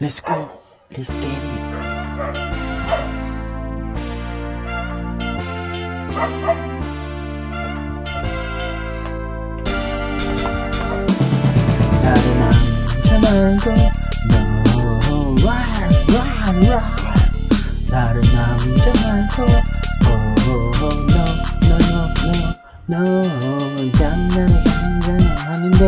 Let's go. Let's get it. 다른 남자 말고 No right right right 다른 남자 말고 Oh no no no no no 장난이 장난하는데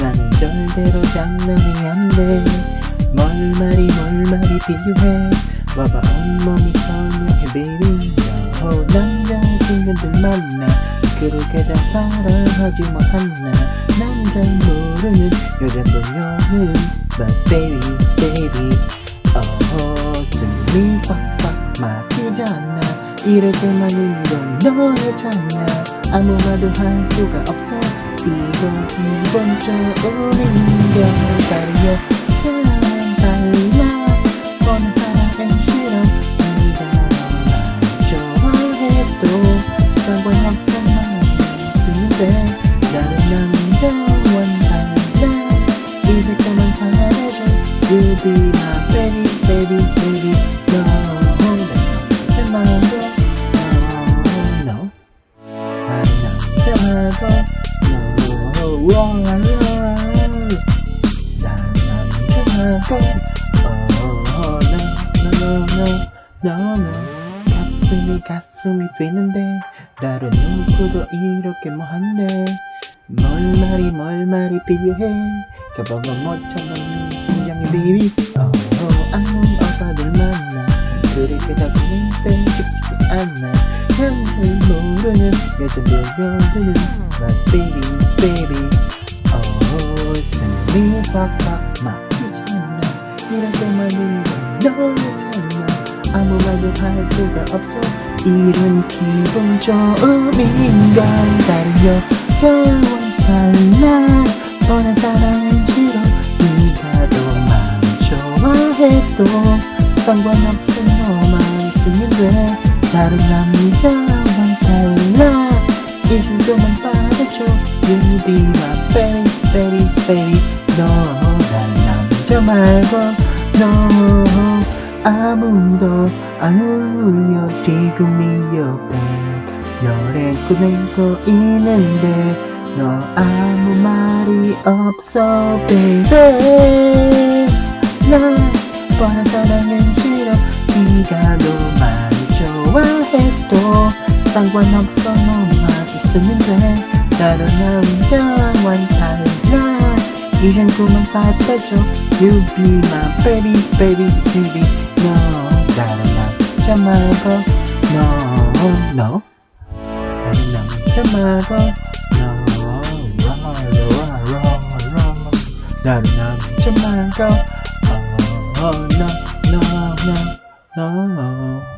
나는 절대로 장난이 안돼 뭘 말이 뭘 말이 필요해. 와봐 온몸이 선명해 baby. no 남자 친구들 만나. 그렇게 다 사랑하지 못하나 난잘 모르는 여자도 여는 But baby baby. oh 숨이 꽉꽉 막히잖아. 이럴 때만은 넌 너였잖아 아무 말도 할 수가 없어. 이건 기본적인 게 다른 여자 좋아해도 상관없단 말이 쓰는데 다른 남자와는 달라 잊을 거면 잘해줘 You be my baby baby baby No 다른 남자만도 No no 다른 남자만도 No wrong wrong 다른 남자만도 Oh no no no no no no 가슴이 가슴이 뛰는데 다른 누구도 이렇게 뭐한데 뭘 말이 뭘 말이 필요해. 저번만 못 참는 심장의 비비. 어 아무 오빠들 만나. 그렇게 다가는 때 쉽지 않아. 향을 모르는 여자들 여드는 My baby baby. 어 숨이 꽉꽉 막히잖아. 이럴 때만은 너잖아 아무 말도 할 수가 없어. 이런 기본적인 건 다른 여자와 달라 뻔한 사랑은 싫어. 네가 더 마음 좋아해도 상관없어 너만 있으면 돼. 다른 남자와 달라. 이 정도만 받아줘 You be my baby baby baby 너 다른 남자 말고 너 아무도 안 울려 지금 이 옆에 열애 꺼내고 있는데 너 아무 말이 없어 baby. 난 뻔한 사랑은 싫어. 네가 너만 좋아해도 상관없어. 너만 있으면 돼 다른 남자와 달라 이젠 그만 받아줘. You be my baby baby baby No, 나는 남자 말고 No, no. 나는 남자 말고 No, no, no, no, no 나는 남자 말고 Oh, no, no, no, no.